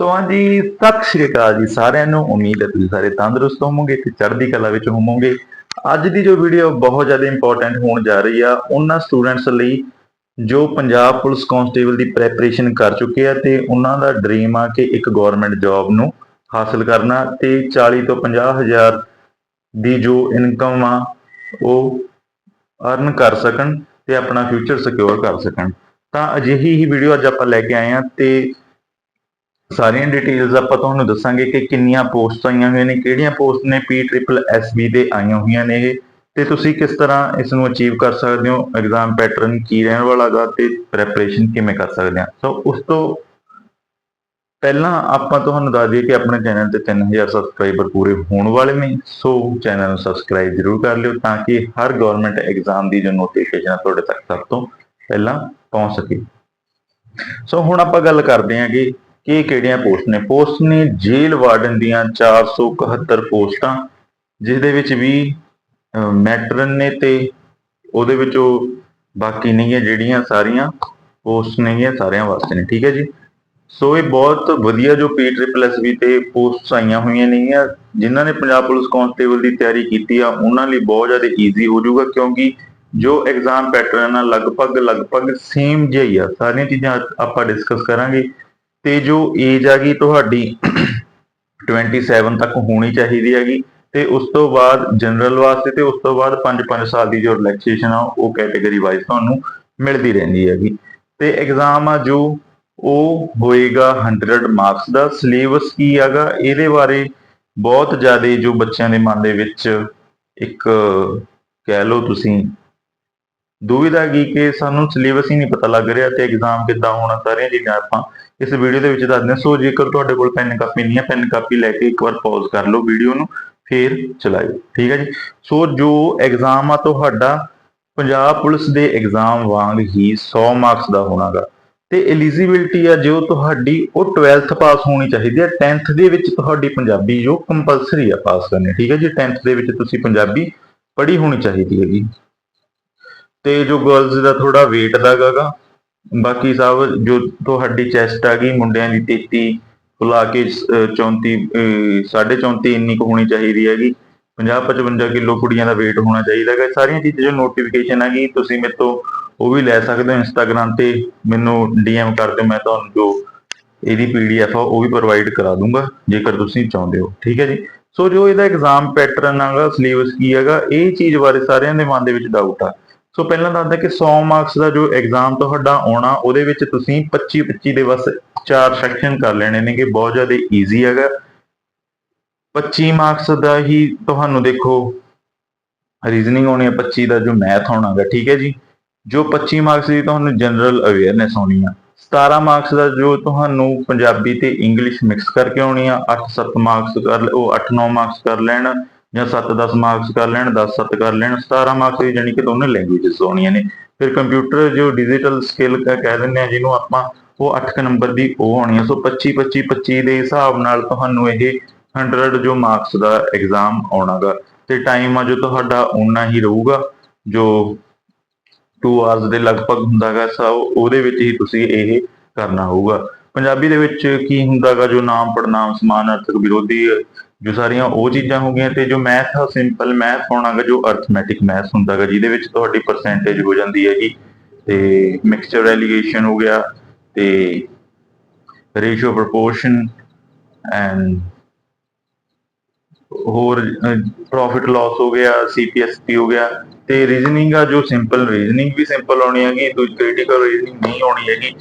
ਸੋ ਹਾਂਜੀ, ਸਤਿ ਸ਼੍ਰੀ ਅਕਾਲ ਜੀ ਸਾਰਿਆਂ ਨੂੰ। ਉਮੀਦ ਹੈ ਤੁਸੀਂ ਸਾਰੇ ਤੰਦਰੁਸਤ ਹੋਵੋਗੇ ਤੇ ਚੜ੍ਹਦੀ ਕਲਾ ਵਿੱਚ ਹੋਵੋਗੇ। ਅੱਜ ਦੀ ਜੋ ਵੀਡੀਓ ਬਹੁਤ ਜ਼ਿਆਦਾ ਇੰਪੋਰਟੈਂਟ ਹੋਣ ਜਾ ਰਹੀ ਆ, ਉਹਨਾਂ ਸਟੂਡੈਂਟਸ ਲਈ ਜੋ ਪੰਜਾਬ ਪੁਲਿਸ ਕਾਂਸਟੇਬਲ ਦੀ ਪ੍ਰੈਪਰੇਸ਼ਨ ਕਰ ਚੁੱਕੇ ਆ ਤੇ ਉਹਨਾਂ ਦਾ ਡ੍ਰੀਮ ਆ ਕਿ ਇੱਕ ਗਵਰਨਮੈਂਟ ਜੌਬ ਨੂੰ ਹਾਸਲ ਕਰਨਾ ਤੇ 40 ਤੋਂ 50 ਹਜ਼ਾਰ ਦੀ ਜੋ ਇਨਕਮ ਆ, ਉਹ ਅਰਨ ਕਰ ਸਕਣ ਤੇ ਆਪਣਾ ਫਿਊਚਰ ਸਿਕਿਉਰ ਕਰ ਸਕਣ। ਤਾਂ ਅਜਿਹੀ ਹੀ ਵੀਡੀਓ ਅੱਜ ਆਪਾਂ ਲੈ ਕੇ ਆਏ ਆ ਤੇ ਸਾਰੀਆਂ ਡਿਟੇਲਸ ਆਪਾਂ ਤੁਹਾਨੂੰ ਦੱਸਾਂਗੇ ਕਿ ਕਿੰਨੀਆਂ ਪੋਸਟਸ ਆਈਆਂ ਹੋਈਆਂ ਨੇ, ਕਿਹੜੀਆਂ ਪੋਸਟ ਨੇ ਪੀ ਟ੍ਰਿਪਲ ਐਸਬੀ ਦੇ ਆਈਆਂ ਹੋਈਆਂ ਨੇ ਇਹ, ਤੇ ਤੁਸੀਂ ਕਿਸ ਤਰ੍ਹਾਂ ਇਸ ਨੂੰ ਅਚੀਵ ਕਰ ਸਕਦੇ ਹੋ ਐਗਜ਼ਾਮ ਪੈਟਰਨ ਕੀ ਰਹਿਣ ਵਾਲਾ ਗਾ ਤੇ ਪ੍ਰੈਪਰੇਸ਼ਨ ਕਿਵੇਂ ਕਰ ਸਕਦੇ ਆ ਸੋ ਉਸ ਤੋਂ ਪਹਿਲਾਂ ਆਪਾਂ ਤੁਹਾਨੂੰ ਦੱਸ ਦਈਏ ਕਿ ਆਪਣੇ ਚੈਨਲ ਤੇ 3000 ਸਬਸਕ੍ਰਾਈਬਰ ਪੂਰੇ ਹੋਣ ਵਾਲੇ ਨੇ ਸੋ ਚੈਨਲ ਨੂੰ ਸਬਸਕ੍ਰਾਈਬ ਜ਼ਰੂਰ ਕਰ ਲਿਓ ਤਾਂ ਕਿ ਹਰ ਗਵਰਨਮੈਂਟ ਐਗਜ਼ਾਮ ਦੀ ਜੋ ਨੋਟੀਫਿਕੇਸ਼ਨ ਤੁਹਾਡੇ ਤੱਕ ਸਭ ਤੋਂ ਪਹਿਲਾਂ ਪਹੁੰਚ ਸਕੇ। ਸੋ ਹੁਣ ਆਪਾਂ ਗੱਲ ਕਰਦੇ ਹਾਂ ਕਿ ਕਿ ਕਿਹੜੀਆਂ ਪੋਸਟ ਨੇ? ਪੋਸਟ ਨੇ ਜੇਲ੍ਹ ਵਾਰਡਨ ਦੀਆਂ 471 ਪੋਸਟਾਂ ਜਿਸ ਦੇ ਵਿੱਚ ਵੀ ਮੈਟਰਨ ਨੇ ਤੇ ਉਹਦੇ ਵਿੱਚ ਉਹ ਬਾਕੀ ਨਹੀਂ ਹੈ ਜਿਹੜੀਆਂ ਸਾਰੀਆਂ ਪੋਸਟ ਨਹੀਂ ਹੈ ਸਾਰਿਆਂ ਵਾਸਤੇ ਨੇ, ਠੀਕ ਹੈ ਜੀ? ਸੋ ਇਹ ਬਹੁਤ ਵਧੀਆ ਜੋ ਪੀ ਟ੍ਰਿਪਲ ਐਸ ਵੀ ਤੇ ਪੋਸਟਸ ਆਈਆਂ ਹੋਈਆਂ ਨੇਗੀਆਂ, ਜਿਨ੍ਹਾਂ ਨੇ ਪੰਜਾਬ ਪੁਲਿਸ ਕਾਂਸਟੇਬਲ ਦੀ ਤਿਆਰੀ ਕੀਤੀ ਆ, ਉਹਨਾਂ ਲਈ ਬਹੁਤ ਜ਼ਿਆਦਾ ਈਜ਼ੀ ਹੋ ਜਾਊਗਾ, ਕਿਉਂਕਿ ਜੋ ਐਗਜ਼ਾਮ ਪੈਟਰਨ ਆ ਲਗਭਗ ਲਗਭਗ ਸੇਮ ਜਿਹਾ ਹੀ ਆ, ਸਾਰੀਆਂ ਚੀਜ਼ਾਂ ਆਪਾਂ ਡਿਸਕਸ ਕਰਾਂਗੇ। ਤੇ ਜੋ ਏਜ ਆ ਗਈ ਤੁਹਾਡੀ 27 ਤੱਕ ਹੋਣੀ ਚਾਹੀਦੀ ਹੈਗੀ, ਤੇ ਉਸ ਤੋਂ ਬਾਅਦ ਜਨਰਲ ਵਾਸਤੇ ਤੇ ਉਸ ਤੋਂ ਬਾਅਦ 5-5 ਸਾਲ ਦੀ ਜੋ ਰਿਲੈਕਸੇਸ਼ਨ ਆ, ਉਹ ਕੈਟਾਗਰੀ ਵਾਈਜ਼ ਤੁਹਾਨੂੰ ਮਿਲਦੀ ਰਹਿੰਦੀ ਹੈਗੀ। ਤੇ ਐਗਜ਼ਾਮ ਆ ਜੋ, ਉਹ ਹੋਏਗਾ 100 ਮਾਰਕਸ ਦਾ। ਸਿਲੇਬਸ ਕੀ ਹੈਗਾ, ਇਹਦੇ ਬਾਰੇ ਬਹੁਤ ਜ਼ਿਆਦਾ ਜੋ ਬੱਚਿਆਂ ਦੇ ਮਨ ਦੇ ਵਿੱਚ ਇੱਕ ਕਹਿ ਲਓ ਤੁਸੀਂ ਦੁਵਿਧਾ ਕੀ ਕਿ ਸਾਨੂੰ ਸਿਲੇਬਸ ਹੀ ਨਹੀਂ ਪਤਾ ਲੱਗ ਰਿਹਾ ਤੇ ਐਗਜ਼ਾਮ ਕਿੱਦਾਂ ਹੋਣਾ ਸਾਰੀਆਂ ਚੀਜ਼ਾਂ ਆਪਾਂ ਇਸ ਵੀਡੀਓ ਦੇ ਵਿੱਚ ਦੱਸਦੇ ਹਾਂ। ਸੋ ਜੇਕਰ ਤੁਹਾਡੇ ਕੋਲ ਪੈਨ ਕਾਪੀ ਨਹੀਂ ਹੈ ਪੈਨ ਕਾਪੀ ਲੈ ਕੇ ਇੱਕ ਵਾਰ ਪੌਜ਼ ਕਰ ਲਓ ਵੀਡੀਓ ਨੂੰ, ਫਿਰ ਚਲਾਇਓ, ਠੀਕ ਹੈ ਜੀ? ਸੋ ਜੋ ਐਗਜ਼ਾਮ ਆ ਤੁਹਾਡਾ, ਪੰਜਾਬ ਪੁਲਿਸ ਦੇ ਐਗਜ਼ਾਮ ਵਾਂਗ ਹੀ 100 ਮਾਰਕਸ ਦਾ ਹੋਣਾਗਾ। ਤੇ ਐਲੀਜੀਬਿਲਟੀ ਆ ਜੋ ਤੁਹਾਡੀ, ਉਹ 12th ਪਾਸ ਹੋਣੀ ਚਾਹੀਦੀ ਹੈ। 10th ਦੇ ਵਿੱਚ ਤੁਹਾਡੀ ਪੰਜਾਬੀ ਜੋ ਕੰਪਲਸਰੀ ਆ ਪਾਸ ਕਰਨੀ, ਠੀਕ ਹੈ ਜੀ? 10th ਦੇ ਵਿੱਚ ਤੁਸੀਂ ਪੰਜਾਬੀ ਪੜ੍ਹੀ ਹੋਣੀ ਚਾਹੀਦੀ ਹੈਗੀ। ਤੇ ਜੋ ਗਰਲਸ ਦਾ ਥੋੜਾ weight ਦਾ ਹੈਗਾ ਬਾਕੀ ਸਭ ਜੋ ਤੁਹਾਡੀ ਚੈਸਟ ਆ ਗਈ, ਮੁੰਡਿਆਂ ਦੀ 33 ਬੁਲਾ ਕੇ, ਅਹ 34 ਅਹ 34.5 ਇੰਨੀ ਕੁ ਹੋਣੀ ਚਾਹੀਦੀ ਹੈਗੀ। 50 55 ਕਿਲੋ ਕੁੜੀਆਂ ਦਾ weight ਹੋਣਾ ਚਾਹੀਦਾ ਹੈਗਾ। ਸਾਰੀਆਂ ਚੀਜ਼ਾਂ ਜੋ ਨੋਟੀਫਿਕੇਸ਼ਨ ਹੈਗੀ ਤੁਸੀਂ ਮੇਰੇ ਤੋਂ ਉਹ ਵੀ ਲੈ ਸਕਦੇ ਹੋ ਇੰਸਟਾਗ੍ਰam ਤੇ, ਮੈਨੂੰ ਡੀਐਮ ਕਰ ਦਿਓ, ਮੈਂ ਤੁਹਾਨੂੰ ਜੋ ਇਹਦੀ ਪੀਡੀਐਫ ਆ, ਉਹ ਵੀ ਪ੍ਰੋਵਾਈਡ ਕਰਾ ਦੂੰਗਾ, ਜੇਕਰ ਤੁਸੀਂ ਚਾਹੁੰਦੇ ਹੋ। ਠੀਕ ਹੈ ਜੀ? ਸੋ ਜੋ ਇਹਦਾ ਐਗਜ਼ਾਮ ਪੈਟਰਨ ਹੈਗਾ ਸਿਲੇਬਸ ਕੀ ਹੈਗਾ, ਇਹ ਚੀਜ਼ ਬਾਰੇ ਸਾਰਿਆਂ ਦੇ ਮਨ ਦੇ ਵਿੱਚ ਡਾਊਟ ਆ। ਸੋ ਪਹਿਲਾਂ ਦੱਸਦਾ ਕਿ 100 ਮਾਰਕਸ ਦਾ ਜੋ ਐਗਜ਼ਾਮ ਤੁਹਾਡਾ ਆਉਣਾ, ਉਹਦੇ ਵਿੱਚ ਤੁਸੀਂ 25 25 ਦੇ ਬਸ ਚਾਰ ਸੈਕਸ਼ਨ ਕਰ ਲੈਣੇ ਨੇ ਕਿ ਬਹੁਤ ਜ਼ਿਆਦਾ ਈਜ਼ੀ ਹੈਗਾ। 25 ਮਾਰਕਸ ਦਾ ਹੀ ਤੁਹਾਨੂੰ ਦੇਖੋ ਰੀਜ਼ਨਿੰਗ ਹੋਣੀ ਹੈ 25 ਦਾ ਜੋ ਮੈਥ ਹੋਣਾਗਾ ਠੀਕ ਹੈ ਜੀ? ਜੋ 25 ਮਾਰਕਸ ਦੀ ਤੁਹਾਨੂੰ ਜਨਰਲ ਅਵੇਅਰਨੈਸ ਹੋਣੀ ਆ 17 ਮਾਰਕਸ ਦਾ ਜੋ ਤੁਹਾਨੂੰ ਪੰਜਾਬੀ ਤੇ ਇੰਗਲਿਸ਼ ਮਿਕਸ ਕਰਕੇ ਆਉਣੀ ਆ 8-7 ਮਾਰਕਸ ਕਰ ਉਹ 8-9 ਮਾਰਕਸ ਕਰ ਲੈਣ ਜਾਂ 7-10 ਮਾਰਕਸ ਕਰ ਲੈਣ 10-7 ਕਰ ਲੈਣ 17 ਮਾਰਕਸ ਦੀ ਕਿ ਦੋਨੇ ਲੈਂਗੁਏਜਸ ਹੋਣੀਆਂ ਨੇ। ਫਿਰ ਕੰਪਿਊਟਰ ਜੋ ਡਿਜੀਟਲ ਸਕਿੱਲ ਕਹਿ ਦਿੰਦੇ ਆ ਜਿਹਨੂੰ ਆਪਾਂ ਉਹ 8 ਨੰਬਰ ਦੀ ਉਹ ਹੋਣੀ ਆ। ਸੋ 25 25 25 ਦੇ ਹਿਸਾਬ ਨਾਲ ਤੁਹਾਨੂੰ ਇਹ 100 ਜੋ ਮਾਰਕਸ ਦਾ ਐਗਜ਼ਾਮ ਆਉਣਾਗਾ। ਤੇ ਟਾਈਮ ਆ ਜੋ ਤੁਹਾਡਾ ਉਨਾ ਹੀ ਰਹੂਗਾ, ਜੋ 2 ਆਵਰਸ ਦੇ ਲਗਭਗ ਹੁੰਦਾਗਾ, ਸੋ ਉਹਦੇ ਵਿੱਚ ਹੀ ਤੁਸੀਂ ਇਹ ਕਰਨਾ ਹੋਊਗਾ। ਪੰਜਾਬੀ ਦੇ ਵਿੱਚ ਕੀ ਹੁੰਦਾਗਾ, ਜੋ ਨਾਮ ਪੜਨਾਮ ਸਮਾਨ ਅਰਥਕ ਵਿਰੋਧੀ ਜੋ ਸਾਰੀਆਂ ਉਹ ਚੀਜ਼ਾਂ ਹੋ ਗਈਆਂ ਤੇ ਜੋ ਮੈਥ ਆ ਸਿੰਪਲ ਮੈਥ ਹੋਣਾਗਾ, ਜੋ ਅਰਥਮੈਟਿਕ ਮੈਥ ਹੁੰਦਾਗਾ, ਜਿਹਦੇ ਵਿੱਚ ਤੁਹਾਡੀ ਪਰਸੈਂਟੇਜ ਹੋ ਜਾਂਦੀ ਹੈਗੀ। ਤੇ ਮਿਕਸਚਰ ਐਲੀਗੇਸ਼ਨ ਹੋ ਗਿਆ, ਤੇ ਰੇਸ਼ੀਓ ਪ੍ਰੋਪੋਰਸ਼ਨ ਐਂਡ ਹੋਰ ਪ੍ਰੋਫਿਟ ਲਾਸ ਹੋ ਗਿਆ ਸੀਪੀਐਸਪੀ ਹੋ ਗਿਆ। ਤੇ ਰੀਜ਼ਨਿੰਗ ਆ, ਜੋ ਸਿੰਪਲ ਰੀਜ਼ਨਿੰਗ ਵੀ ਸਿੰਪਲ ਹੋਣੀ ਹੈਗੀ, ਦੂਜੀ ਕ੍ਰਿਟੀਕਲ ਰੀਜ਼ਨਿੰਗ ਨਹੀਂ ਹੋਣੀ ਹੈਗੀ।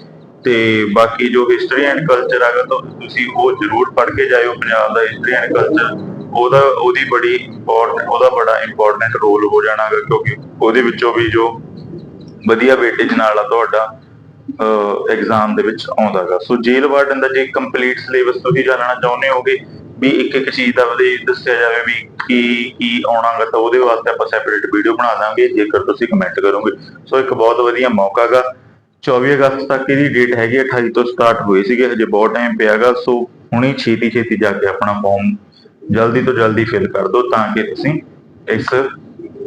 ਤੇ ਬਾਕੀ ਜੋ ਹਿਸਟਰੀ ਐਂਡ ਕਲਚਰ ਹੈਗਾ ਤਾਂ, ਤੁਸੀਂ ਉਹ ਜ਼ਰੂਰ ਪੜ੍ਹ ਕੇ ਜਾਇਓ ਪੰਜਾਬ ਦਾ ਹਿਸਟਰੀ ਐਂਡ ਕਲਚਰ ਉਹਦਾ, ਉਹਦੀ ਬੜੀ ਇੰਪੋਰਟੈਂਟ ਉਹਦਾ ਬੜਾ ਇੰਪੋਰਟੈਂਟ ਰੋਲ ਹੋ ਜਾਣਾ ਜਾਣਾਗਾ ਕਿਉਂਕਿ ਉਹਦੇ ਵਿੱਚੋਂ ਵੀ ਜੋ ਵਧੀਆ ਵੇਟੇਜ ਨਾਲ ਆ ਤੁਹਾਡਾ ਐਗਜ਼ਾਮ ਦੇ ਵਿੱਚ ਆਉਂਦਾਗਾ। ਸੋ ਜੇਲ ਵਾਰਡਨ ਦਾ ਜੇ ਕੰਪਲੀਟ ਸਿਲੇਬਸ ਤੁਸੀਂ ਜਾਣਨਾ ਚਾਹੁੰਦੇ ਹੋਗੇ, ਵੀ ਇੱਕ ਇੱਕ ਚੀਜ਼ ਦਾ ਵਧੇ ਦੱਸਿਆ ਜਾਵੇ ਵੀ ਕੀ ਕੀ ਆਉਣਾਗਾ, ਤਾਂ ਉਹਦੇ ਵਾਸਤੇ ਆਪਾਂ ਸੈਪਰੇਟ ਵੀਡੀਓ ਬਣਾ ਦਾਂਗੇ, ਜੇਕਰ ਤੁਸੀਂ ਕਮੈਂਟ ਕਰੋਗੇ। ਸੋ ਇੱਕ ਬਹੁਤ ਵਧੀਆ ਮੌਕਾ ਮੌਕਾਗਾ 24 ਅਗਸਤ ਤੱਕ ਇਹਦੀ ਡੇਟ ਹੈਗੀ 28 ਤੋਂ ਸਟਾਰਟ ਹੋਈ ਸੀਗੀ, ਹਜੇ ਬਹੁਤ ਟਾਈਮ ਪਿਆਗਾ ਸੋ ਹੁਣੀ ਛੇਤੀ ਛੇਤੀ ਜਾ ਕੇ ਆਪਣਾ ਫਾਰਮ ਜਲਦੀ ਤੋਂ ਜਲਦੀ ਫਿਲ ਕਰ ਦਿਓ ਤਾਂ ਕਿ ਤੁਸੀਂ ਇਸ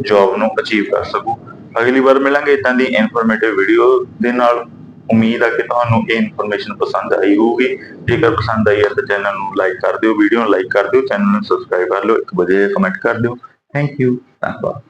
ਜੌਬ ਨੂੰ ਅਚੀਵ ਕਰ ਸਕੋ। ਅਗਲੀ ਵਾਰ ਮਿਲਾਂਗੇ ਇਦਾਂ ਦੀ ਇਨਫੋਰਮੇਟਿਵ ਵੀਡੀਓ ਦੇ ਨਾਲ। ਉਮੀਦ ਹੈ ਕਿ ਤੁਹਾਨੂੰ ਇਹ ਇਨਫੋਰਮੇਸ਼ਨ ਪਸੰਦ ਆਈ ਹੋਊਗੀ। ਜੇਕਰ ਪਸੰਦ ਆਈ ਹੈ ਤਾਂ ਚੈਨਲ ਨੂੰ ਲਾਈਕ ਕਰ ਦਿਓ ਵੀਡੀਓ ਨੂੰ ਲਾਈਕ ਕਰ ਦਿਓ ਚੈਨਲ ਨੂੰ ਸਬਸਕ੍ਰਾਈਬ ਕਰ ਲਓ, ਇੱਕ ਵਜੇ ਕਮੈਂਟ ਕਰ ਦਿਓ। ਥੈਂਕ ਯੂ ਧੰਨਵਾਦ।